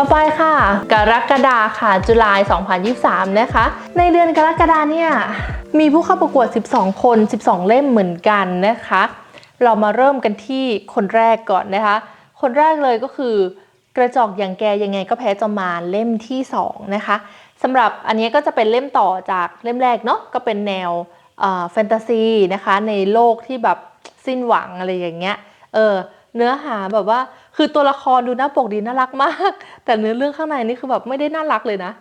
ต่อไปค่ะ กรกฎาค่ะ จุลาย 2023 นะคะ ในเดือนกรกฎาเนี่ยมีผู้เข้าประกวด 12 คน 12 เล่มเหมือนกันนะคะ เรามาเริ่มกันที่คนแรกก่อนนะคะ คนแรกเลยก็คือกระจอกอย่างแกยังไงก็แพ้จอมารเล่มที่2นะคะสำหรับอันนี้ก็จะเป็นเล่มต่อจากเล่มแรกเนาะก็เป็นแนวแฟนตาซีนะคะในโลกที่แบบสิ้นหวังอะไรอย่างเงี้ยเออ เนื้อหาแบบว่า คือตัวละครดูหน้าปกดีน่ารักมาก แต่เนื้อเรื่องข้างในนี่คือแบบไม่ได้น่ารักเลยนะ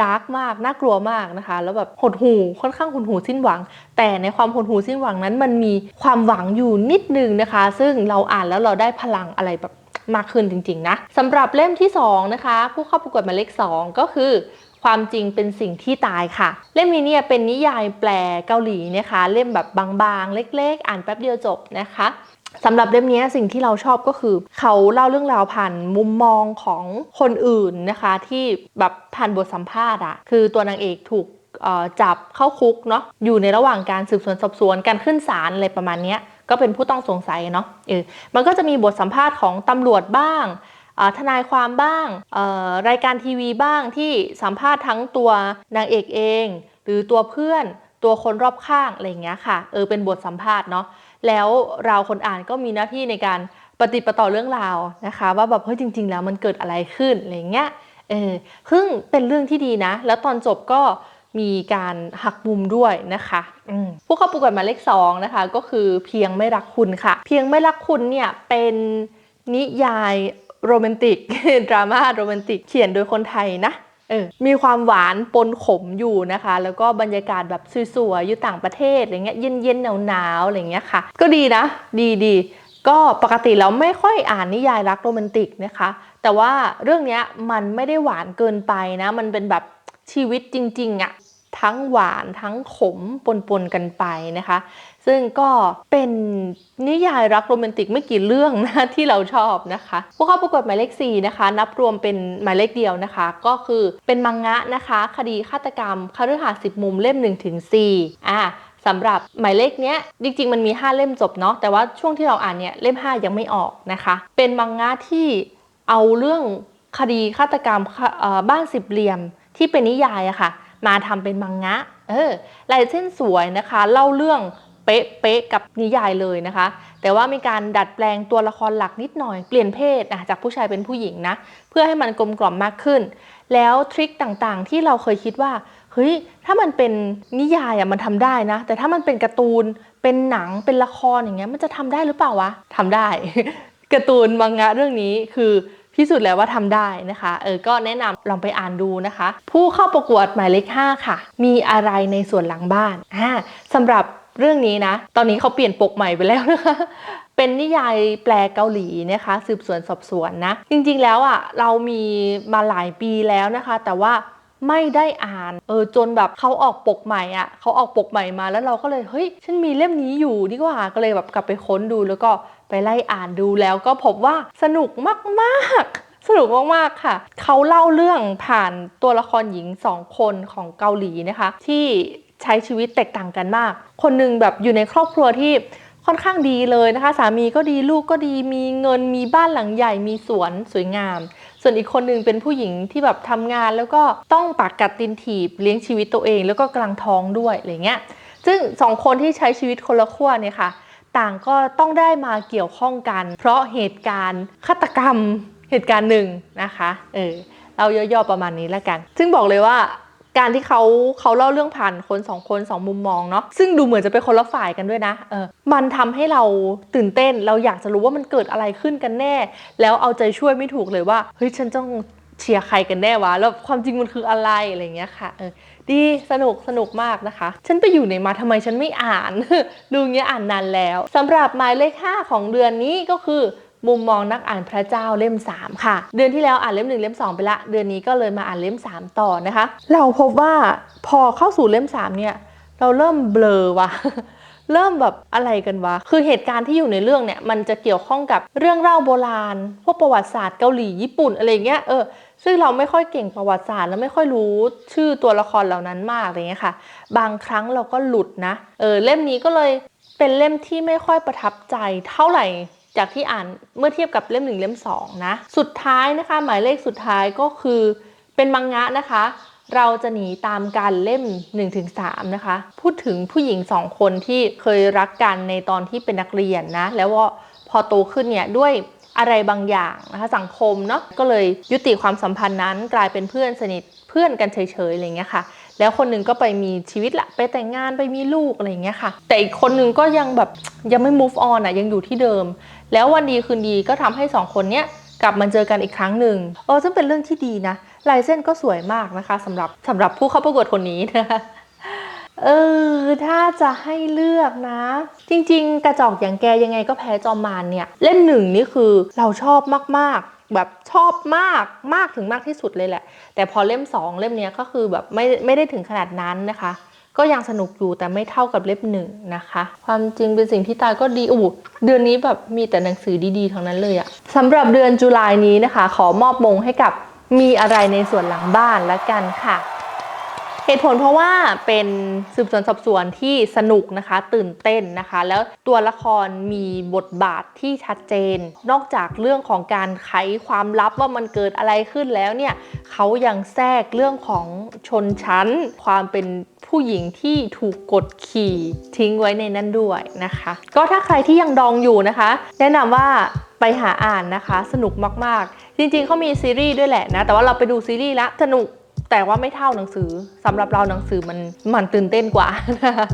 ดาร์กมากน่ากลัวมากนะคะ แล้วแบบหดหูค่อนข้างหดหูสิ้นหวัง แต่ในความหดหูสิ้นหวังนั้น มันมีความหวังอยู่นิดนึงนะคะ ซึ่งเราอ่านแล้วเราได้พลังอะไรแบบมากขึ้นจริงๆนะสำหรับเล่มที่ 2 นะคะ ผู้เข้าประกวดหมายเลข 2 ก็คือ ความจริงเป็นสิ่งที่ตายค่ะ เล่มนี้เนี่ยเป็นนิยายแปลเกาหลีนะคะ เล่มแบบบางๆ เล็ก ๆ อ่านแป๊บเดียวจบนะคะ สำหรับเล่มนี้สิ่งที่เราชอบก็คือ เขาเล่าเรื่องราวผ่านมุมมองของคนอื่นนะคะ ที่แบบผ่านบทสัมภาษณ์อะคือตัวนางเอกถูกจับเข้าคุกเนาะอยู่ในระหว่างการสืบสวนสอบสวนการขึ้นศาลอะไรประมาณนี้ก็เป็นผู้ต้องสงสัยเนาะเออมันก็จะมีบทสัมภาษณ์ของตำรวจบ้างทนายความบ้างรายการทีวีบ้างที่สัมภาษณ์ทั้งตัวนางเอกเอง หรือตัวเพื่อนตัวคนรอบข้างอะไรอย่างเงี้ยค่ะเออเป็นบทสัมภาษณ์เนาะ แล้วเราคนอ่านก็มีหน้าที่ในการปฏิปต่อเรื่องราวนะคะ ว่าแบบเฮ้ยจริง ๆ แล้วมันเกิดอะไรขึ้นอะไรเงี้ยเออซึ่งเป็นเรื่องที่ดีนะ แล้วตอนจบก็มีการหักมุมด้วยนะคะผู้เข้าประกวดหมายเลขสองนะคะ ก็คือเพียงไม่รักคุณค่ะ เพียงไม่รักคุณเนี่ยเป็นนิยายโรแมนติกดราม่าโรแมนติกเขียนโดยคนไทยนะ เออมีความหวานปนขมอยู่นะคะ แล้วก็บรรยากาศแบบสวยๆอยู่ต่างประเทศอะไรเงี้ยเย็นๆหนาวๆอะไรเงี้ยค่ะ ก็ดีนะ ดีดีก็ปกติแล้วไม่ค่อยอ่านนิยายรักโรแมนติกนะคะ แต่ว่าเรื่องนี้มันไม่ได้หวานเกินไปนะ มันเป็นแบบชีวิตจริงๆอะ่ะทั้งหวานทั้งขมปนๆกันไปนะคะ ซึ่งก็เป็นนิยายรักโรแมนติกไม่กี่เรื่องนะที่เราชอบนะคะพวกเข้าประกวดหมายเลข4นะคะ นับรวมเป็นหมายเลขเดียวนะคะ ก็คือเป็นมังงะนะคะ คดีฆาตกรรมคฤหาสน์สิบมุมเล่ม1ถึง4อ่าสำหรับหมายเลขเนี้ยจริงๆ มันมี 5 เล่มจบเนาะแต่ว่าช่วงที่เราอ่านเนี่ยเล่ม 5 ยังไม่ออกนะคะ เป็นมังงะที่เอาเรื่องคดีฆาตกรรมบ้านสิบเหลี่ยมที่เป็นนิยายอะคะ่ะ มาทำเป็นมังงะเออลายเส้นสวยนะคะ เล่าเรื่อง เป๊ะๆกับนิยายเลยนะคะ แต่ว่ามีการดัดแปลงตัวละครหลักนิดหน่อยเปลี่ยนเพศนะจากผู้ชายเป็นผู้หญิงนะเพื่อให้มันกลมกล่อมมากขึ้น แล้วทริคต่างๆ ที่เราเคยคิดว่าเฮ้ยถ้ามันเป็นนิยายอะมันทำได้นะ แต่ถ้ามันเป็นการ์ตูนเป็นหนังเป็นละครอย่างเงี้ยมันจะทำได้หรือเปล่าวะทำได้การ์ตูนมังงะเรื่องนี้คือพิสูจน์แล้วว่าทำได้นะคะเออก็แนะนำลองไปอ่านดูนะคะ ผู้เข้าประกวดหมายเลข5ค่ะ มีอะไรในส่วนหลังบ้านอ่าสำหรับ เรื่องนี้นะ ตอนนี้เขาเปลี่ยนปกใหม่ไปแล้วนะคะเป็นนิยายแปลเกาหลีนะคะสืบสวนสอบสวนนะ จริงๆแล้วอะเรามีมาหลายปีแล้วนะคะ แต่ว่าไม่ได้อ่านเออจนแบบเขาออกปกใหม่อะเขาออกปกใหม่มาแล้วเราก็เลยเฮ้ยฉันมีเล่มนี้อยู่ดีกว่าก็เลยแบบกลับไปค้นดูแล้วก็ไปไล่อ่านดูแล้วก็พบว่าสนุกมากๆ สนุกมากๆค่ะ เขาเล่าเรื่องผ่านตัวละครหญิงสองคนของเกาหลีนะคะ ที่ ใช้ชีวิตแตกต่างกันมาก คนหนึ่งแบบอยู่ในครอบครัวที่ค่อนข้างดีเลยนะคะ สามีก็ดีลูกก็ดีมีเงินมีบ้านหลังใหญ่มีสวนสวยงาม ส่วนอีกคนหนึ่งเป็นผู้หญิงที่แบบทำงานแล้วก็ต้องปากกัดตินถีบเลี้ยงชีวิตตัวเอง แล้วก็กลางท้องด้วยอะไรเงี้ยซึ่งสองคนที่ใช้ชีวิตคนละขั้วเนี่ยค่ะ ต่างก็ต้องได้มาเกี่ยวข้องกัน เพราะเหตุการณ์ฆาตกรรมเหตุการณ์หนึ่งนะคะเออเราย่อๆประมาณนี้แล้วกัน ซึ่งบอกเลยว่า การที่เขาเขาเล่าเรื่องผ่านคนสองคนสองมุมมองเนาะซึ่งดูเหมือนจะเป็นคนละฝ่ายกันด้วยนะเออมันทำให้เราตื่นเต้นเราอยากจะรู้ว่ามันเกิดอะไรขึ้นกันแน่ แล้วเอาใจช่วยไม่ถูกเลยว่าเฮ้ยฉันต้องเชียร์ใครกันแน่วะแล้วความจริงมันคืออะไรอะไรเงี้ยค่ะเออดีสนุกสนุกมากนะคะ ฉันไปอยู่ในมาทำไมฉันไม่อ่าน ดูเงี้ยอ่านนานแล้วสำหรับหมายเลข5ของเดือนนี้ก็คือ มุมมองนักอ่านพระเจ้าเล่ม 3 ค่ะ เดือนที่แล้วอ่านเล่ม 1 เล่ม 2 ไปละ เดือนนี้ก็เลยมาอ่านเล่ม 3 ต่อนะคะ เราพบว่าพอเข้าสู่เล่ม 3 เนี่ย เราเริ่มเบลอวะเริ่มแบบอะไรกันวะ คือเหตุการณ์ที่อยู่ในเรื่องเนี่ย มันจะเกี่ยวข้องกับเรื่องเล่าโบราณ พวกประวัติศาสตร์เกาหลีญี่ปุ่นอะไรเงี้ย เออ ซึ่งเราไม่ค่อยเก่งประวัติศาสตร์ แล้วไม่ค่อยรู้ชื่อตัวละครเหล่านั้นมากอะไรเงี้ยค่ะ บางครั้งเราก็หลุดนะ เออ เล่มนี้ก็เลยเป็นเล่มที่ไม่ค่อยประทับใจเท่าไหร่ จากที่อ่านเมื่อเทียบกับเล่มหนึ่งเล่มสองนะสุดท้ายนะคะ หมายเลขสุดท้ายก็คือเป็นมังงะนะคะ เราจะหนีตามกันเล่ม 1-3 นะคะ พูดถึงผู้หญิงสองคนที่เคยรักกันในตอนที่เป็นนักเรียนนะ แล้วว่าพอโตขึ้นเนี่ยด้วยอะไรบางอย่างนะคะสังคมเนาะก็เลยยุติความสัมพันธ์นั้นกลายเป็นเพื่อนสนิทเพื่อนกันเฉยๆอะไรเงี้ยค่ะ แล้วคนหนึ่งก็ไปมีชีวิตละไปแต่งงานไปมีลูกอะไรเงี้ยค่ะ แต่อีกคนหนึ่งก็ยังแบบยังไม่ move on อะยังอยู่ที่เดิม แล้ววันดีคืนดีก็ทำให้สองคนเนี้ยกลับมาเจอกันอีกครั้งหนึ่งเออซึ่งเป็นเรื่องที่ดีนะลายเส้นก็สวยมากนะคะสำหรับสำหรับผู้เข้าประกวดคนนี้นะคะเออถ้าจะให้เลือกนะ จริง ๆ กระจอกอย่างแกยังไงก็แพ้จอมมารเนี่ย เล่มหนึ่งนี่คือเราชอบมากๆ แบบชอบมากมากถึงมากที่สุดเลยแหละ แต่พอเล่มสองเล่มเนี้ยก็คือแบบไม่ไม่ได้ถึงขนาดนั้นนะคะ ก็ยังสนุกอยู่แต่ไม่เท่ากับเล่มหนึ่งนะคะ ความจริงเป็นสิ่งที่ตายก็ดีอู้เดือนนี้แบบมีแต่หนังสือดีๆทั้งนั้นเลยอะสำหรับเดือนจุลายนี้นะคะ ขอมอบมงให้กับมีอะไรในส่วนหลังบ้านละกันค่ะ เหตุผลเพราะว่าเป็นสืบสวนสอบสวนที่สนุกนะคะ ตื่นเต้นนะคะ แล้วตัวละครมีบทบาทที่ชัดเจน นอกจากเรื่องของการไขความลับว่ามันเกิดอะไรขึ้นแล้วเนี่ยเขายังแทรกเรื่องของชนชั้น ความเป็นผู้หญิงที่ถูกกดขี่ทิ้งไว้ในนั้นด้วยนะคะ ก็ถ้าใครที่ยังดองอยู่นะคะ แนะนำว่าไปหาอ่านนะคะ สนุกมาก ๆ จริง ๆเขามีซีรีส์ด้วยแหละนะ แต่ว่าเราไปดูซีรีส์แล้วสนุก แต่ว่าไม่เท่าหนังสือสำหรับเราหนังสือมันมันตื่นเต้นกว่านะคะ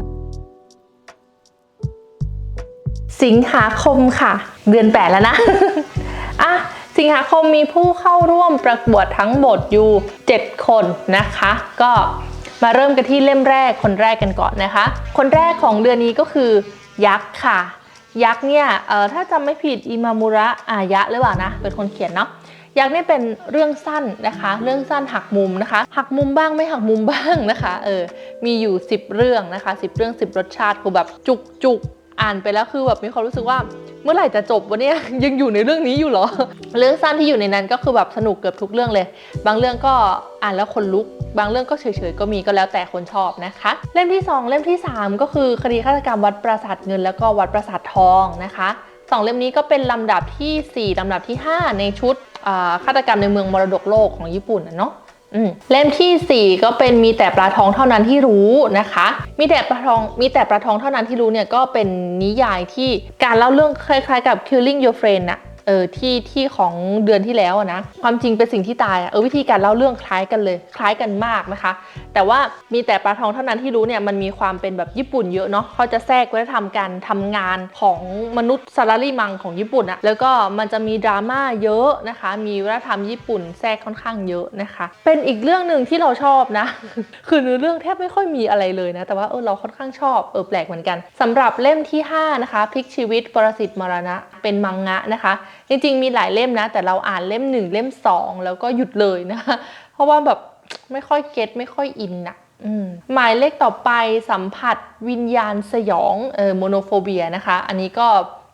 สิงหาคมค่ะ เดือนแปดแล้วนะ อะ สิงหาคมมีผู้เข้าร่วมประกวดทั้งหมดอยู่ 7 คนนะคะ ก็มาเริ่มกันที่เล่มแรกคนแรกกันก่อนนะคะ คนแรกของเดือนนี้ก็คือ ยักษ์ค่ะ ยักษ์เนี่ย เอ่อ ถ้าจำไม่ผิดอิมามุระอายะหรือเปล่านะ เป็นคนเขียนเนาะ อยักษ์นี่เป็นเรื่องสั้นนะคะ เรื่องสั้นหักมุมนะคะ หักมุมบ้างไม่หักมุมบ้างนะคะเออมีอยู่ 10 เรื่องนะคะ 10 เรื่อง 10 รสชาติคือแบบจุกจุกอ่านไปแล้วคือแบบมีความรู้สึกว่าเมื่อไหร่จะจบวะเนี่ยยังอยู่ในเรื่องนี้อยู่เหรอ เรื่องสั้นที่อยู่ในนั้นก็คือแบบสนุกเกือบทุกเรื่องเลย บางเรื่องก็อ่านแล้วคนลุก บางเรื่องก็เฉยๆก็มีก็แล้วแต่คนชอบนะคะ เล่มที่ 2 เล่มที่ 3 ก็คือคดีฆาตกรรมวัดปราสาทเงิน แล้วก็วัดปราสาททองนะคะสองเล่มนี้ก็เป็นลำดับทีสี่4 ลำดับที่ 5 ในชุด ฆาตกรรมในเมืองมรดกโลกของญี่ปุ่นนะเนาะเล่มทีสี่ 4 ก็เป็นมีแต่ปลาทองเท่านั้นที่รู้นะคะ มีแต่ปลาทองมีแต่ปลาทองเท่านั้นที่รู้เนี่ยก็เป็นนิยายที่การเล่าเรื่องคล้ายๆกับ Killing Your Friend นะ เออที่ที่ของเดือนที่แล้วอะนะความจริงเป็นสิ่งที่ตายอะเออวิธีการเล่าเรื่องคล้ายกันเลย คล้ายกันมากนะคะ แต่ว่ามีแต่ปลาทองเท่านั้นที่รู้เนี่ยมันมีความเป็นแบบญี่ปุ่นเยอะเนาะเขาจะแทรกวัฒนธรรมการทำงานของมนุษย์ซาลารีมังของญี่ปุ่นอะแล้วก็มันจะมีดราม่าเยอะนะคะ มีวัฒนธรรมญี่ปุ่นแทรกค่อนข้างเยอะนะคะ เป็นอีกเรื่องหนึ่งที่เราชอบนะ คือเนื้อเรื่องแทบไม่ค่อยมีอะไรเลยนะ แต่ว่าเออเราค่อนข้างชอบเออแปลกเหมือนกันสำหรับเล่มที่ 5 นะคะพลิกชีวิตปรสิตมรณะเป็นมังงะนะคะ จริงๆมีหลายเล่มนะ แต่เราอ่านเล่ม1เล่ม2แล้วก็หยุดเลยนะคะเพราะว่าแบบไม่ค่อยเก็ตไม่ค่อยอินนะอืมหมายเลขต่อไปสัมผัสวิญญาณสยองเออโมโนโฟเบียนะคะ อันนี้ก็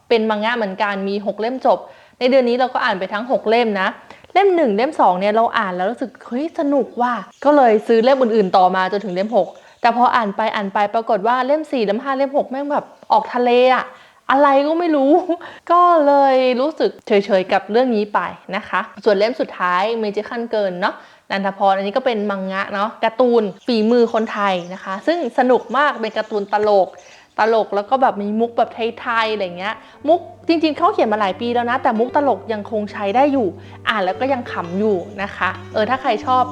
เป็นมังงะเหมือนกันมี 6 เล่มจบ ในเดือนนี้เราก็อ่านไปทั้ง 6 เล่มนะ เล่ม 1 เล่ม 2 เนี่ยเราอ่านแล้วรู้สึกเฮ้ยสนุกว่ะก็เลยซื้อเล่มอื่นๆ ต่อมาจนถึงเล่ม 6 แต่พออ่านไปอ่านไปปรากฏว่าเล่ม 4 เล่ม 5 เล่ม 6 แม่งแบบออกทะเลอะ อะไรก็ไม่รู้ ก็เลยรู้สึกเฉยๆกับเรื่องนี้ไปนะคะ ส่วนเล่มสุดท้ายเมจิคันเกินเนาะนันทพรอันนี้ก็เป็นมังงะเนาะการ์ตูนฝีมือคนไทยนะคะ ซึ่งสนุกมากเป็นการ์ตูนตลกตลกแล้วก็แบบมีมุกแบบไทยๆอะไรเงี้ย มุกจริงๆเขาเขียนมาหลายปีแล้วนะ แต่มุกตลกยังคงใช้ได้อยู่ อ่านแล้วก็ยังขำอยู่นะคะ เออถ้าใครชอบ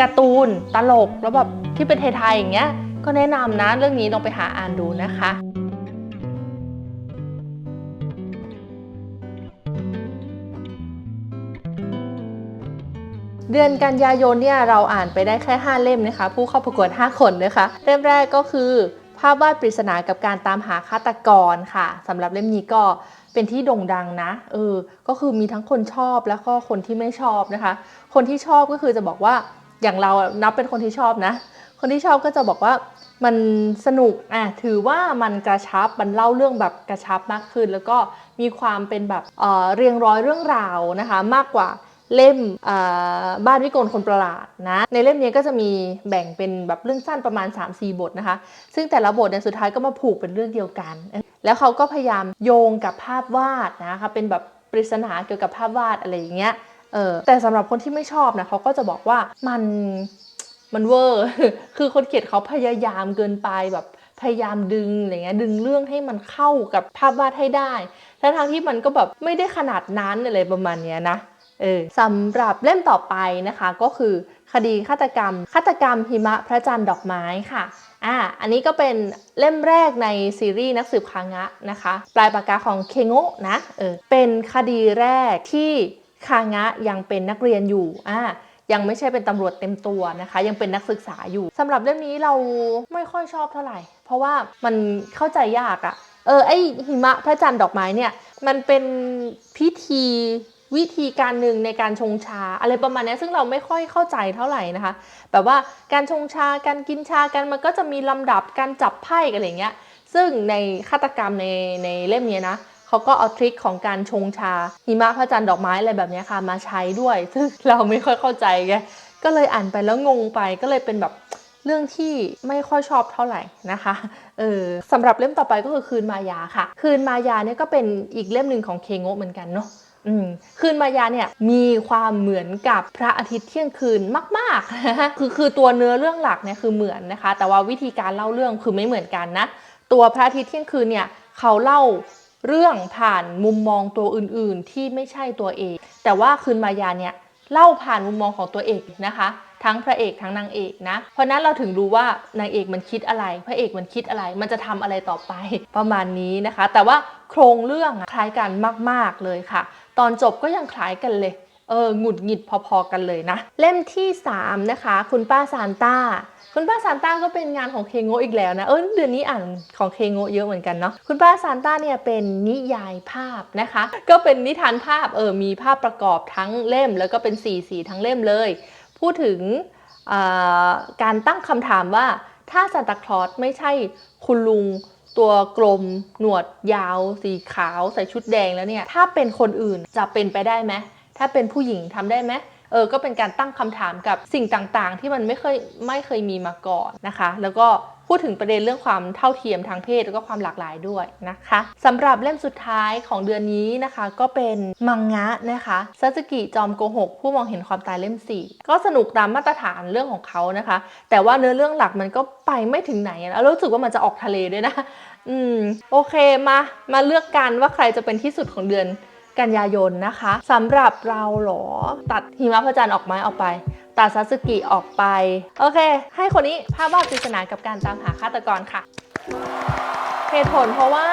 การ์ตูนตลกแล้วแบบที่เป็นไทยๆอย่างเงี้ยก็แนะนำนะเรื่องนี้ลองไปหาอ่านดูนะคะ เดือนกันยายนเนี่ยเราอ่านไปได้แค่ 5 เล่มนะคะ ผู้เข้าประกวด 5 คนนะคะ เล่มแรกก็คือ ภาพวาดปริศนากับการตามหาฆาตกรค่ะสำหรับเล่มนี้ก็เป็นที่โด่งดังนะเออก็คือมีทั้งคนชอบแล้วก็คนที่ไม่ชอบนะคะ คนที่ชอบก็คือจะบอกว่าอย่างเรานับเป็นคนที่ชอบนะ คนที่ชอบก็จะบอกว่ามันสนุกอะถือว่ามันกระชับมันเล่าเรื่องแบบกระชับมากขึ้น แล้วก็มีความเป็นแบบเออเรียงร้อยเรื่องราวนะคะ มากกว่า เล่มบ้านวิกลคนประหลาดนะในเล่มนี้ก็จะมีแบ่งเป็นแบบเรื่องสั้นประมาณ 3-4 บทนะคะ ซึ่งแต่ละบทเนี่ยสุดท้ายก็มาผูกเป็นเรื่องเดียวกัน แล้วเขาก็พยายามโยงกับภาพวาดนะคะเป็นแบบปริศนาเกี่ยวกับภาพวาดอะไรอย่างเงี้ยเออแต่สำหรับคนที่ไม่ชอบนะเขาก็จะบอกว่ามันมันเวอร์ คือคนเขียนเขาพยายามเกินไปแบบพยายามดึงอะไรเงี้ยดึงเรื่องให้มันเข้ากับภาพวาดให้ได้ทั้งทางที่มันก็แบบไม่ได้ขนาดนั้นอะไรประมาณเนี้ยนะ เออสำหรับเล่มต่อไปนะคะก็คือคดีฆาตกรรมฆาตกรรมหิมะพระจันทร์ดอกไม้ค่ะอ่าอันนี้ก็เป็นเล่มแรกในซีรีส์นักสืบคางะนะคะ ปลายปากกาของเคโงะนะเออเป็นคดีแรกที่คางะยังเป็นนักเรียนอยู่อ่ายังไม่ใช่เป็นตำรวจเต็มตัวนะคะ ยังเป็นนักศึกษาอยู่สำหรับเล่มนี้เราไม่ค่อยชอบเท่าไหร่ เพราะว่ามันเข้าใจยากอะเออไอหิมะพระจันทร์ดอกไม้เนี่ยมันเป็นพิธี วิธีการหนึ่งในการชงชาอะไรประมาณนี้ซึ่งเราไม่ค่อยเข้าใจเท่าไหร่นะคะแบบว่าการชงชาการกินชากันมันก็จะมีลำดับการจับไพ่กันอะไรเงี้ยซึ่งในฆาตกรรมในในเล่มนี้นะเขาก็เอาทริคของการชงชาหิมะพระจันทร์ดอกไม้อะไรแบบนี้ค่ะมาใช้ด้วย ซึ่งเราไม่ค่อยเข้าใจไงก็เลยอ่านไปแล้วงงไปก็เลยเป็นแบบเรื่องที่ไม่ค่อยชอบเท่าไหร่นะคะเออสำหรับเล่มต่อไปก็คือคืนมายาค่ะ คืนมายาเนี่ยก็เป็นอีกเล่มหนึ่งของเคโงะเหมือนกันเนาะ คืนมายาเนี่ยมีความเหมือนกับพระอาทิตย์เที่ยงคืนมากๆ คือคือตัวเนื้อเรื่องหลักเนี่ยคือเหมือนนะคะ แต่ว่าวิธีการเล่าเรื่องคือไม่เหมือนกันนะ ตัวพระอาทิตย์เที่ยงคืนเนี่ยเขาเล่าเรื่องผ่านมุมมองตัวอื่นๆ ที่ไม่ใช่ตัวเอก แต่ว่าคืนมายาเนี่ยเล่าผ่านมุมมองของตัวเอกนะคะ ทั้งพระเอกทั้งนางเอกนะ เพราะนั้นเราถึงรู้ว่านางเอกมันคิดอะไร พระเอกมันคิดอะไร มันจะทำอะไรต่อไปประมาณนี้นะคะ แต่ว่าโครงเรื่องคล้ายกันมาก ๆเลยค่ะ ตอนจบก็ยังคล้ายกันเลย เออหงุดหงิดพอๆกันเลยนะ เล่มที่3นะคะ คุณป้าซานต้าคุณป้าซานต้าก็เป็นงานของเคโงอีกแล้วนะ เออเดือนนี้อ่านของเคโงเยอะเหมือนกันเนาะ คุณป้าซานต้าเนี่ยเป็นนิยายภาพนะคะ ก็เป็นนิทานภาพ เออ มีภาพประกอบทั้งเล่ม แล้วก็เป็นสีสีทั้งเล่มเลย พูดถึงออการตั้งคำถามว่าถ้าซานตาคลอสไม่ใช่คุณลุง ตัวกลมหนวดยาว สีขาวใส่ชุดแดงแล้วเนี่ย ถ้าเป็นคนอื่นจะเป็นไปได้ไหมถ้าเป็นผู้หญิงทำได้ไหมเออก็เป็นการตั้งคำถามกับสิ่งต่างๆ ที่มันไม่เคยไม่เคยมีมาก่อนนะคะ แล้วก็ พูดถึงประเด็นเรื่องความเท่าเทียมทางเพศแล้วก็ความหลากหลายด้วยนะคะสำหรับเล่มสุดท้ายของเดือนนี้นะคะก็เป็นมังงะนะคะซาสึกิจอมโกหกผู้มองเห็นความตายเล่ม 4 ก็สนุกตามมาตรฐานเรื่องของเขานะคะ แต่ว่าเนื้อเรื่องหลักมันก็ไปไม่ถึงไหนแล้วรู้สึกว่ามันจะออกทะเลด้วยนะ อืม โอเคมา มาเลือกกันว่าใครจะเป็นที่สุดของเดือน กันยายนนะคะสำหรับเราหรอตัดหิมะพระจันทร์ออกไม้ออกไปตัดซาสึกิออกไป โอเค ให้คนนี้ภาพวาดปริศนากับการตามหาฆาตกรค่ะเหตุผลเพราะว่า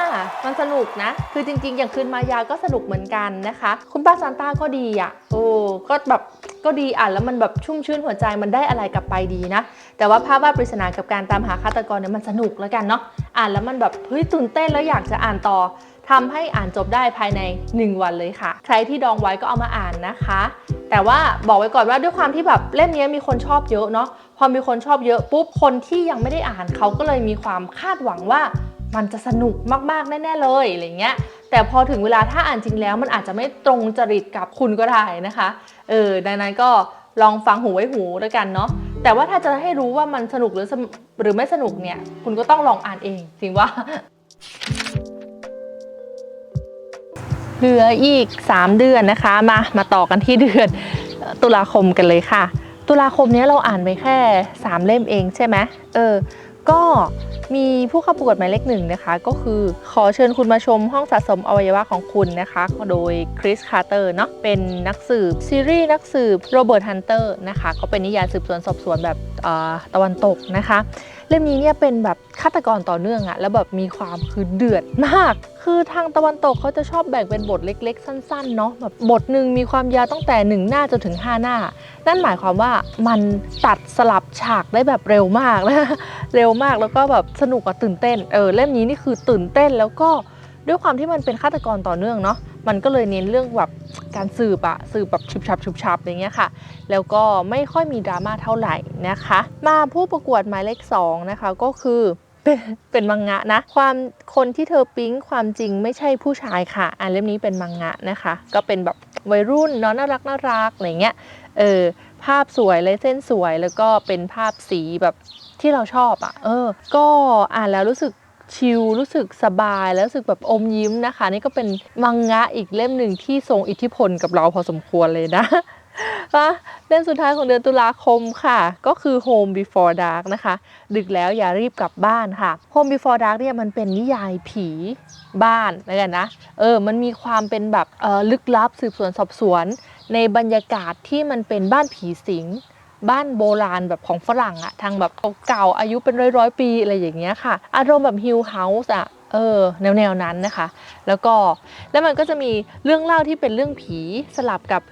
มันสนุกนะ คือจริงๆ อย่างคืนมายาก็สนุกเหมือนกันนะคะ คุณป้าซานต้าก็ดีอะ โอ้ ก็แบบก็ดีอ่านแล้วมันแบบชุ่มชื่นหัวใจมันได้อะไรกลับไปดีนะ แต่ว่าภาพวาดปริศนากับการตามหาฆาตกรเนี่ยมันสนุกแล้วกันเนาะ อ่านแล้วมันแบบเฮ้ยตื่นเต้นแล้วอยากจะอ่านต่อ ทำให้อ่านจบได้ภายใน 1 วันเลยค่ะ ใครที่ดองไว้ก็เอามาอ่านนะคะ แต่ว่าบอกไว้ก่อนว่าด้วยความที่แบบเล่มนี้มีคนชอบเยอะเนาะ พอมีคนชอบเยอะปุ๊บ คนที่ยังไม่ได้อ่านเขาก็เลยมีความคาดหวังว่ามันจะสนุกมากๆ แน่ ๆ เลยอะไรเงี้ย แต่พอถึงเวลาถ้าอ่านจริงแล้ว มันอาจจะไม่ตรงจริตกับคุณก็ได้นะคะ เออ ดังนั้นก็ลองฟังหูไว้หูแล้วกันเนาะ แต่ว่าถ้าจะให้รู้ว่ามันสนุกหรือสนุกหรือไม่สนุกเนี่ย คุณก็ต้องลองอ่านเองจริงว่า เหลืออีก 3 เดือนนะคะ มามาต่อกันที่เดือนตุลาคมกันเลยค่ะ ตุลาคมนี้เราอ่านไปแค่ 3 เล่มเองใช่ไหมเออ ก็มีผู้เข้าประกวดหมายเลขหนึ่งนะคะ ก็คือขอเชิญคุณมาชมห้องสะสมอวัยวะของคุณนะคะ โดยคริสคาร์เตอร์เนาะเป็นนักสืบ ซีรีส์นักสืบโรเบิร์ตฮันเตอร์นะคะ ก็เป็นนิยายสืบสวนสอบสวนแบบออตะวันตกนะคะเล่มนี้เนี่ยเป็นแบบฆาตกรต่อเนื่องอะแล้วแบบมีความคือเดือดมาก คือทางตะวันตกเขาจะชอบแบ่งเป็นบทเล็ก ๆ สั้นๆเนาะแบบบทหนึ่งมีความยาวตั้งแต่ 1 หน้าจนถึง 5 หน้า นั่นหมายความว่ามันตัดสลับฉากได้แบบเร็วมากนะเร็วมากแล้วก็แบบสนุกอะตื่นเต้นเออเล่มนี้นี่คือตื่นเต้นแล้วก็ ด้วยความที่มันเป็นฆาตกรต่อเนื่องเนาะมันก็เลยเน้นเรื่องแบบการสืบอะสืบแบบชุบชับชุบชับอย่างเงี้ยค่ะ แล้วก็ไม่ค่อยมีดราม่าเท่าไหร่นะคะ มาผู้ประกวดหมายเลข2นะคะก็คือเป็นเป็นมังงะนะ ความคนที่เธอปิ๊งความจริงไม่ใช่ผู้ชายค่ะอ่านเล่มนี้เป็นมังงะนะคะ ก็เป็นแบบวัยรุ่นเนาะน่ารักน่ารักอะไรเงี้ยเออภาพสวยลายเส้นสวยแล้วก็เป็นภาพสีแบบที่เราชอบอะ่ะ เออ ก็อ่านแล้วรู้สึก ชิลรู้สึกสบายแล้วรู้สึกแบบอมยิ้มนะคะ นี่ก็เป็นมังงะอีกเล่มหนึ่งที่ทรงอิทธิพลกับเราพอสมควรเลยนะอะเล่มสุดท้ายของเดือนตุลาคมค่ะ ก็คือ Home Before Dark นะคะ ดึกแล้วอย่ารีบกลับบ้านค่ะ Home Before Dark เนี่ยมันเป็นนิยายผีบ้านแล้วกันนะเออมันมีความเป็นแบบออลึกลับสืบสวนสอบสวน ในบรรยากาศที่มันเป็นบ้านผีสิง บ้านโบราณแบบของฝรั่งอะทางแบบเก่าๆอายุเป็นร้อยร้อยๆปีอะไรอย่างเงี้ยค่ะ อารมณ์แบบฮิลเฮาส์อะเออแนวแนวนั้นนะคะ แล้วก็แล้วมันก็จะมีเรื่องเล่าที่เป็นเรื่องผีสลับกับ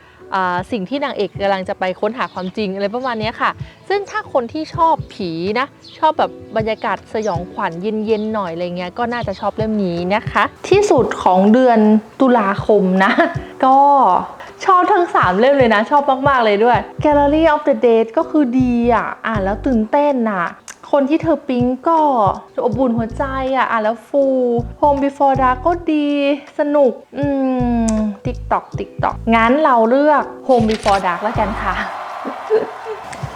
สิ่งที่นางเอกกำลังจะไปค้นหาความจริงอะไรประมาณเนี้ยค่ะ ซึ่งถ้าคนที่ชอบผีนะ ชอบแบบบรรยากาศสยองขวัญเย็นๆหน่อยอะไรเงี้ยก็น่าจะชอบเล่มนี้นะคะ ที่สุดของเดือนตุลาคมนะ ก็ ชอบทั้ง 3 เล่มเลยนะ ชอบมาก ๆ เลยด้วย Gallery of the Dead ก็คือดีอะ อ่านแล้วตื่นเต้นอะ คนที่เธอปิ๊งก็อบอุ่นหัวใจอะ อ่านแล้วฟู Home Before Dark ก็ดี สนุก อืม TikTok TikTok งั้นเราเลือก Home Before Dark แล้วกันค่ะ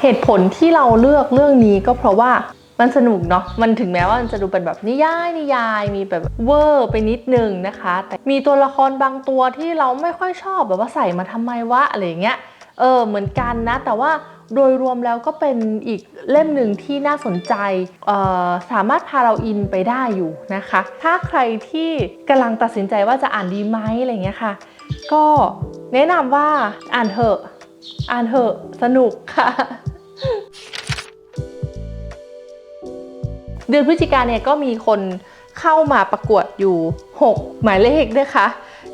เหตุผลที่เราเลือกเรื่องนี้ก็เพราะว่า มันสนุกเนาะ มันถึงแม้ว่ามันจะดูเป็นแบบนิยายนิยายมีแบบเวอร์ไปนิดนึงนะคะ แต่มีตัวละครบางตัวที่เราไม่ค่อยชอบแบบว่าใส่มาทำไมวะอะไรอย่างเงี้ย เออเหมือนกันนะ แต่ว่าโดยรวมแล้วก็เป็นอีกเล่มหนึ่งที่น่าสนใจ สามารถพาเราอินไปได้อยู่นะคะ ถ้าใครที่กำลังตัดสินใจว่าจะอ่านดีไหมอะไรเงี้ยค่ะ ก็แนะนำว่าอ่านเถอะ อ่านเถอะ สนุกค่ะ เดือนพฤศจิกาเนี่ยก็มีคนเข้ามาประกวดอยู่ 6 หมายเลขนะคะ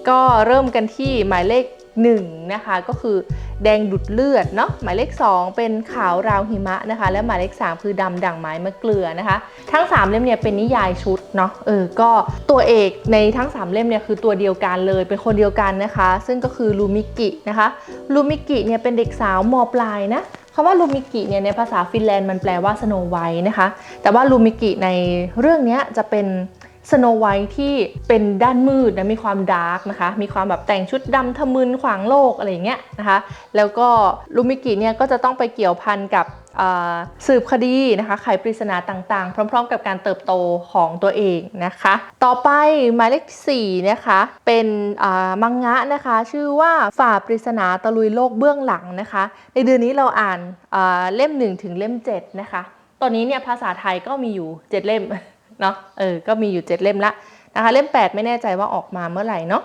ก็เริ่มกันที่หมายเลข1นะคะก็คือแดงดุดเลือดเนาะหมายเลข 2 เป็นขาวราวหิมะนะคะ และหมายเลข 3 คือดำด่างไม้มะเกลือนะคะ ทั้ง 3 เล่มเนี่ยเป็นนิยายชุดเนาะเออก็ตัวเอกในทั้ง 3 เล่มเนี่ยคือตัวเดียวกันเลยเป็นคนเดียวกันนะคะ ซึ่งก็คือลูมิกินะคะลูมิกิเนี่ยเป็นเด็กสาวมปลายนะ คำว่าลูมิกิเนี่ยในภาษาฟินแลนด์มันแปลว่าสโนไวท์นะคะ แต่ว่าลูมิกิในเรื่องนี้จะเป็นสโนไวท์ที่เป็นด้านมืดนะมีความดาร์กนะคะ มีความแบบแต่งชุดดำทะมึนขวางโลกอะไรอย่างเงี้ยนะคะ แล้วก็ลูมิกิเนี่ยก็จะต้องไปเกี่ยวพันกับ สืบคดีนะคะไขปริศนาต่างๆ พร้อม ๆ กับการเติบโตของตัวเองนะคะ ต่อไปหมายเลข4นะคะเป็นมังงะนะคะชื่อว่าฝ่าปริศนาตะลุยโลกเบื้องหลังนะคะ ในเดือนนี้เราอ่านอ่าเล่ม 1 ถึงเล่ม 7 นะคะ ตอนนี้เนี่ยภาษาไทยก็มีอยู่ 7 เล่มเนาะเออก็มีอยู่ 7 เล่มละ นะคะเล่ม 8 ไม่แน่ใจว่าออกมาเมื่อไหร่เนาะ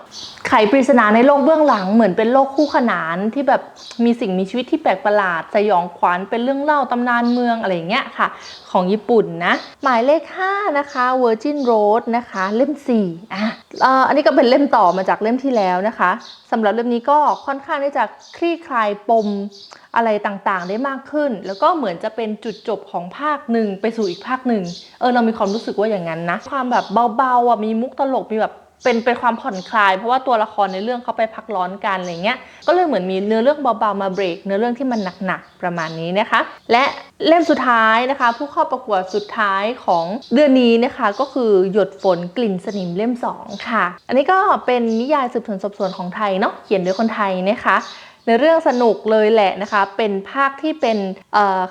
ไขปริศนาในโลกเบื้องหลังเหมือนเป็นโลกคู่ขนานที่แบบมีสิ่งมีชีวิตที่แปลกประหลาดสยองขวัญเป็นเรื่องเล่าตำนานเมืองอะไรอย่างเงี้ยค่ะ ของญี่ปุ่นนะหมายเลข 5 นะคะ Virgin Road นะคะเล่ม4อะเอ่ออันนี้ก็เป็นเล่มต่อมาจากเล่มที่แล้วนะคะสำหรับเล่มนี้ก็ค่อนข้างที่จะคลี่คลายปมอะไรต่างๆ ได้มากขึ้น แล้วก็เหมือนจะเป็นจุดจบของภาคหนึ่งไปสู่อีกภาคหนึ่งเออเรามีความรู้สึกว่าอย่างนั้นนะความแบบเบาๆอะมีมุกตลกมีแบบเป็นเป็นความผ่อนคลาย เพราะว่าตัวละครในเรื่องเขาไปพักร้อนกันอะไรเงี้ยก็เลยเหมือนมีเนื้อเรื่องเบาๆมาเบรกเนื้อเรื่องที่มันหนักๆประมาณนี้นะคะ และเล่มสุดท้ายนะคะ ผู้เข้าประกวดสุดท้ายของเดือนนี้นะคะ ก็คือหยดฝนกลิ่นสนิมเล่ม 2 ค่ะ อันนี้ก็เป็นนิยายสืบสวนสอบสวนของไทยเนาะเขียนโดยคนไทยนะคะ ในเรื่องสนุกเลยแหละนะคะ เป็นภาคที่เป็น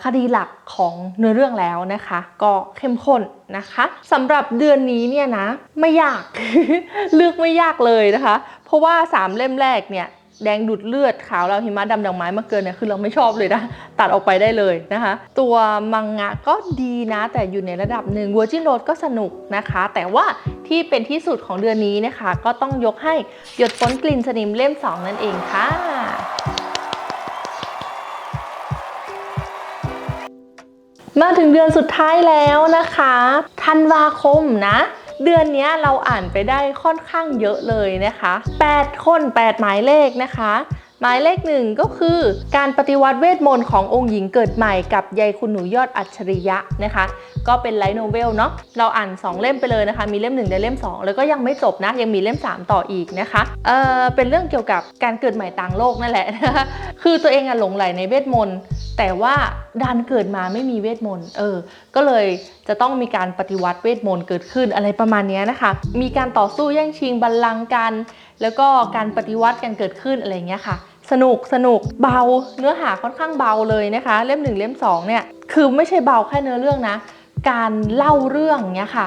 คดีหลักของเนื้อเรื่องแล้วนะคะ ก็เข้มข้นนะคะสำหรับเดือนนี้เนี่ยนะไม่ยากเลือกไม่ยากเลยนะคะ เพราะว่า 3 เล่มแรกเนี่ย แดงดูดเลือดขาวเราหิมะดำดอกไม้มาเกินเนี่ยคือเราไม่ชอบเลยนะ ตัดออกไปได้เลยนะคะ ตัวมังงะก็ดีนะแต่อยู่ในระดับหนึ่ง Virgin Road ก็สนุกนะคะ แต่ว่าที่เป็นที่สุดของเดือนนี้นะคะ ก็ต้องยกให้หยดฝนกลิ่นสนิมเล่ม 2 นั่นเองค่ะมาถึงเดือนสุดท้ายแล้วนะคะ ธันวาคมนะ เดือนนี้เราอ่านไปได้ค่อนข้างเยอะเลยนะคะ 8 คน 8 หมายเลขนะคะ หมายเลขหนึ่งก็คือการปฏิวัติเวทมนต์ขององค์หญิงเกิดใหม่กับยายคุณหนูยอดอัจฉริยะนะคะ ก็เป็นไลท์โนเวลเนาะเราอ่าน 2 เล่มไปเลยนะคะ มีเล่ม 1 และเล่ม 2 แล้วก็ยังไม่จบนะ ยังมีเล่ม 3 ต่ออีกนะคะเออเป็นเรื่องเกี่ยวกับการเกิดใหม่ต่างโลกนั่นแหละ คือตัวเองอะหลงไหลในเวทมนต์แต่ว่าดันเกิดมาไม่มีเวทมนต์เออ ก็เลยจะต้องมีการปฏิวัติเวทมนต์เกิดขึ้นอะไรประมาณนี้นะคะ มีการต่อสู้แย่งชิงบัลลังก์กัน แล้วก็การปฏิวัติกันเกิดขึ้นอะไรเงี้ยค่ะ สนุกสนุกเบาเนื้อหาค่อนข้างเบาเลยนะคะ เล่มหนึ่งเล่มสองเนี่ยคือไม่ใช่เบาแค่เนื้อเรื่องนะ การเล่าเรื่องเนี้ยค่ะ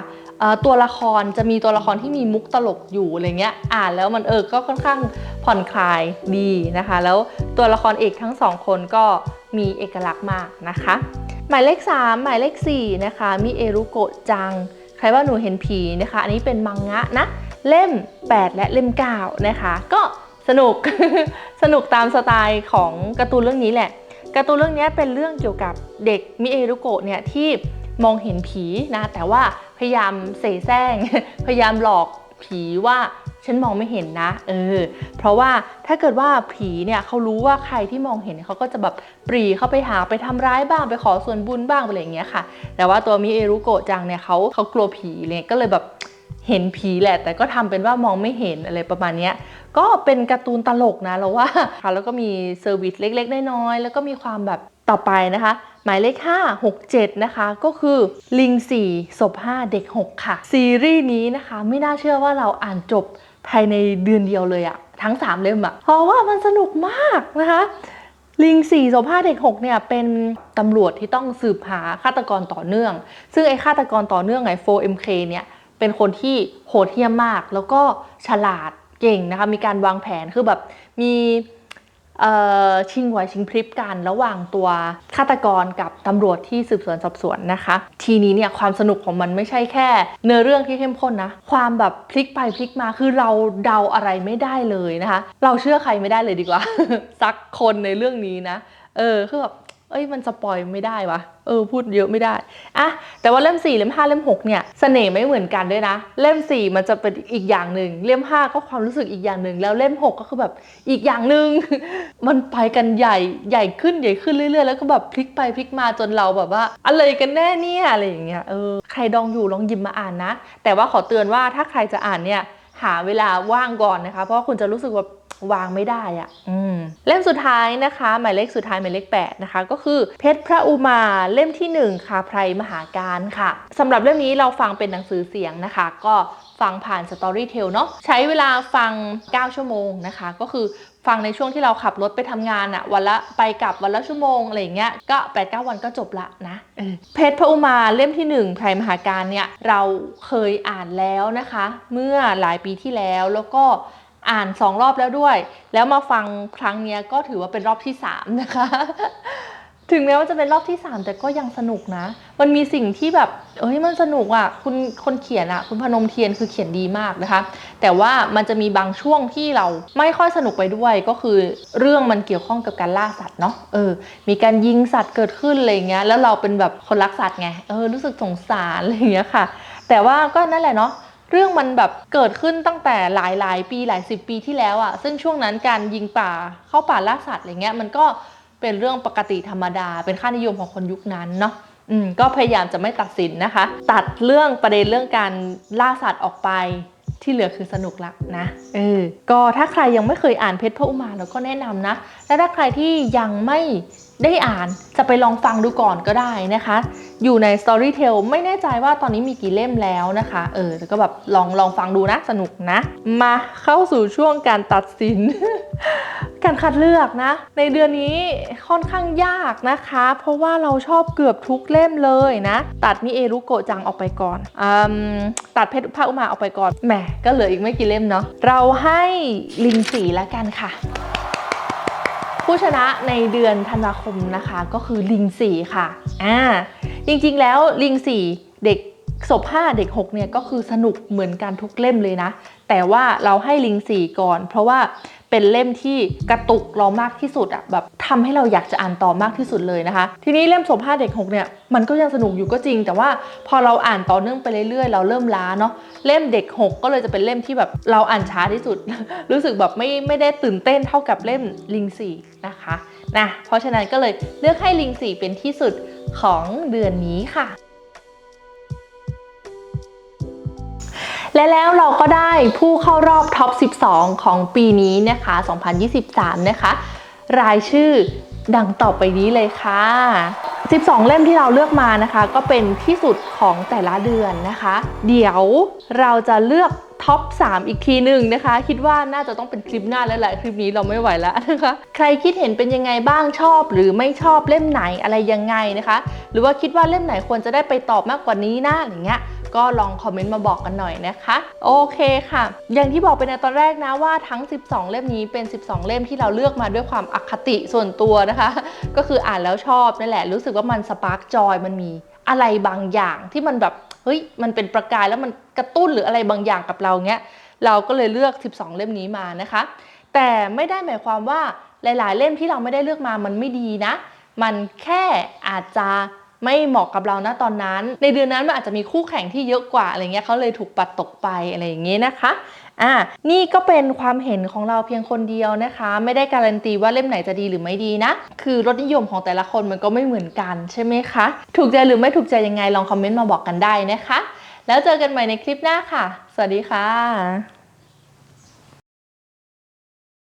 ตัวละครจะมีตัวละครที่มีมุกตลกอยู่อะไรเงี้ยอ่านแล้วมันเออก็ค่อนข้างผ่อนคลายดีนะคะ แล้วตัวละครเอกทั้งสองคนก็มีเอกลักษณ์มากนะคะ หมายเลข 3 หมายเลข 4 นะคะมิเอรุโกะจัง ใครว่าหนูเห็นผีนะคะ อันนี้เป็นมังงะนะ เล่ม 8 และเล่ม 9 นะคะ ก็สนุกสนุกตามสไตล์ของการ์ตูนเรื่องนี้แหละการ์ตูนเรื่องนี้เป็นเรื่องเกี่ยวกับเด็กมิเอรุโกะเนี่ยที่มองเห็นผีนะแต่ว่าพยายามเสแสร้ง พยายามหลอกผีว่าฉันมองไม่เห็นนะ เออ เพราะว่าถ้าเกิดว่าผีเนี่ยเขารู้ว่าใครที่มองเห็นเขาก็จะแบบปรีเข้าไปหาไปทำร้ายบ้างไปขอส่วนบุญบ้างอะไรอย่างเงี้ยค่ะ แต่ว่าตัวมิเอรุโกะจังเนี่ยเขาเขากลัวผีเลยก็เลยแบบ เห็นผีแหละ แต่ก็ทำเป็นว่ามองไม่เห็นอะไรประมาณนี้ก็เป็นการ์ตูนตลกนะเราว่าค่ะแล้วก็มีเซอร์วิสเล็กๆ น้อยๆแล้วก็มีความแบบต่อไปนะคะ หมายเลข 5 6 7 นะคะ ก็คือลิง 4 ศพ 5 เด็ก 6 ค่ะ ซีรีส์นี้นะคะ ไม่น่าเชื่อว่าเราอ่านจบภายในเดือนเดียวเลยอะทั้ง 3 เล่มอะเพราะว่ามันสนุกมากนะคะลิงสี่ศพห้าเด็กหกเนี่ยเป็นตำรวจที่ต้องสืบหาฆาตกรต่อเนื่อง ซึ่งไอ้ฆาตกรต่อเนื่องไง 4MK เนี่ย เป็นคนที่โหดเหี้ยมมาก แล้วก็ฉลาดเก่งนะคะมีการวางแผนคือแบบมีชิงไหวชิงพริบกันระหว่างตัวฆาตกรกับตำรวจที่สืบสวนสอบสวนนะคะ ทีนี้เนี่ยความสนุกของมันไม่ใช่แค่ เนื้อเรื่องที่เข้มข้นนะ ความแบบพลิกไปพลิกมาคือเราเดาอะไรไม่ได้เลยนะคะ เราเชื่อใครไม่ได้เลยดีกว่าสักคนในเรื่องนี้นะเออคือแบบ เอ้ยมันสปอยไม่ได้วะเออพูดเยอะไม่ได้อะแต่ว่าเล่ม 4 เล่ม 5 เล่ม 6 เนี่ยเสน่ห์ไม่เหมือนกันด้วยนะ เล่ม 4 มันจะเป็นอีกอย่างหนึ่งเล่ม 5 ก็ความรู้สึกอีกอย่างหนึ่งแล้วเล่ม 6 ก็คือแบบอีกอย่างหนึ่งมันไปกันใหญ่ใหญ่ขึ้นใหญ่ขึ้นเรื่อยๆ แล้วก็แบบพลิกไปพลิกมาจนเราแบบว่า อะไรกันแน่เนี่ยอะไรอย่างเงี้ยเออใครดองอยู่ลองหยิบมาอ่านนะ แต่ว่าขอเตือนว่าถ้าใครจะอ่านเนี่ยหาเวลาว่างก่อนนะคะ เพราะคุณจะรู้สึกว่า วางไม่ได้อะ่ะอืมเล่มสุดท้ายนะคะ หมายเลขสุดท้ายหมายเลข8นะคะ ก็คือเพชรพระอุมาเล่มที่1ค่ะไพรมหาการค่ะสำหรับเล่มนี้เราฟังเป็นหนังสือเสียงนะคะ ก็ฟังผ่านสตอรี่เทลเนาะใช้เวลาฟัง 9 ชั่วโมงนะคะ ก็คือฟังในช่วงที่เราขับรถไปทำงานอะวันละไปกลับวันละชั่วโมงอะไรอย่างเงี้ยก็8ปดเวันก็จบละนะเออเพชรพระอุมาเล่มที่ 1ไพรมหาการเนี่ยเราเคยอ่านแล้วนะคะ เมื่อหลายปีที่แล้วแล้วก็ อ่านสองรอบแล้วด้วย แล้วมาฟังครั้งนี้ก็ถือว่าเป็นรอบที่3นะคะ ถึงแม้ว่าจะเป็นรอบที่3แต่ก็ยังสนุกนะ มันมีสิ่งที่แบบเอ้ยมันสนุกอะคุณคนเขียนอะ คุณพนมเทียนคือเขียนดีมากนะคะ แต่ว่ามันจะมีบางช่วงที่เราไม่ค่อยสนุกไปด้วยก็คือเรื่องมันเกี่ยวข้องกับการล่าสัตว์เนาะเออ มีการยิงสัตว์เกิดขึ้นอะไรเงี้ยแล้วเราเป็นแบบคนรักสัตว์ไงเออรู้สึกสงสารอะไรเงี้ยค่ะ แต่ว่าก็นั่นแหละเนาะ เรื่องมันแบบเกิดขึ้นตั้งแต่หลายหลายปีหลายสิบปีที่แล้วอะ่ะซึ่งช่วงนั้นการยิงป่าเข้าป่าล่าสัตว์อะไรเงี้ยมันก็เป็นเรื่องปกติธรรมดา เป็นค่านิยมของคนยุคนั้นเนาะอืมก็พยายามจะไม่ตัดสินนะคะ ตัดเรื่องประเด็นเรื่องการล่าสัตว์ออกไปที่เหลือคือสนุกละนะเออก็ถ้าใครยังไม่เคยอ่านเพชรพระอุมาเราก็แนะนำนะ และถ้าใครที่ยังไม่ ได้อ่านจะไปลองฟังดูก่อนก็ได้นะคะ อยู่ใน Storytel ไม่แน่ใจว่าตอนนี้มีกี่เล่มแล้วนะคะ เออแต่ก็แบบลองลองฟังดูนะสนุกนะ มาเข้าสู่ช่วงการตัดสิน การคัดเลือกนะ ในเดือนนี้ค่อนข้างยากนะคะ เพราะว่าเราชอบเกือบทุกเล่มเลยนะ ตัดมิเอรุโกจังออกไปก่อนอตัดเพชรพระอุมาออกไปก่อนแหมก็เหลืออีกไม่กี่เล่มเนาะเราให้ลิงสีแล้วกันค่ะ ผู้ชนะในเดือนธันวาคมนะคะก็คือลิงสี่ค่ะอ่าจริงๆแล้วลิงสี่เด็กศพ5เด็ก6เนี่ยก็คือสนุกเหมือนกันทุกเล่มเลยนะ แต่ว่าเราให้ลิงสี่ก่อน เพราะว่า เป็นเล่มที่กระตุกเรามากที่สุดอะแบบทำให้เราอยากจะอ่านต่อมากที่สุดเลยนะคะ ทีนี้เล่มศพ5เด็ก6เนี่ยมันก็ยังสนุกอยู่ก็จริง แต่ว่าพอเราอ่านต่อเนื่องไปเรื่อยๆ เราเริ่มล้าเนาะเล่มเด็ก6ก็เลยจะเป็นเล่มที่แบบเราอ่านช้าที่สุด รู้สึกแบบไม่ไม่ได้ตื่นเต้นเท่ากับเล่มลิงสี่นะคะนะเพราะฉะนั้นก็เลยเลือกให้ลิงสี่เป็นที่สุดของเดือนนี้ค่ะ และแล้วเราก็ได้ผู้เข้ารอบท็อป 12 ของปีนี้นะคะ 2023 นะคะ รายชื่อดังต่อไปนี้เลยค่ะ 12 เล่มที่เราเลือกมานะคะ ก็เป็นที่สุดของแต่ละเดือนนะคะ เดี๋ยวเราจะเลือก ท็อป 3 อีกทีหนึ่งนะคะ คิดว่าน่าจะต้องเป็นคลิปหน้าแล้วแหละคลิปนี้เราไม่ไหวแล้วนะคะใครคิดเห็นเป็นยังไงบ้างชอบ หรือไม่ชอบเล่มไหนอะไรยังไงนะคะ หรือว่าคิดว่าเล่มไหนควรจะได้ไปตอบมากกว่านี้นะอย่างเงี้ยก็ลองคอมเมนต์มาบอกกันหน่อยนะคะ โอเคค่ะ อย่างที่บอกไปในตอนแรกนะว่าทั้ง 12 เล่มนี้เป็น 12 เล่มที่เราเลือกมาด้วยความอคติส่วนตัวนะคะ ก็คืออ่านแล้วชอบนั่นแหละรู้สึกว่ามันสปาร์กจอยมันมีอะไรบางอย่างที่มันแบบ เฮ้ยมันเป็นประกายแล้วมันกระตุ้นหรืออะไรบางอย่างกับเราเงี้ยเราก็เลยเลือก 12 เล่มนี้มานะคะ แต่ไม่ได้หมายความว่าหลาย ๆ เล่มที่เราไม่ได้เลือกมามันไม่ดีนะ มันแค่อาจจะไม่เหมาะกับเรานะตอนนั้น ในเดือนนั้นมันอาจจะมีคู่แข่งที่เยอะกว่าอะไรเงี้ยเขาเลยถูกปัดตกไปอะไรอย่างเงี้นะคะ อ่านี่ก็เป็นความเห็นของเราเพียงคนเดียวนะคะ ไม่ได้การันตีว่าเล่มไหนจะดีหรือไม่ดีนะ คือรสนิยมของแต่ละคนมันก็ไม่เหมือนกันใช่ไหมคะ ถูกใจหรือไม่ถูกใจยังไงลองคอมเมนต์มาบอกกันได้นะคะ แล้วเจอกันใหม่ในคลิปหน้าค่ะ สวัสดีค่ะ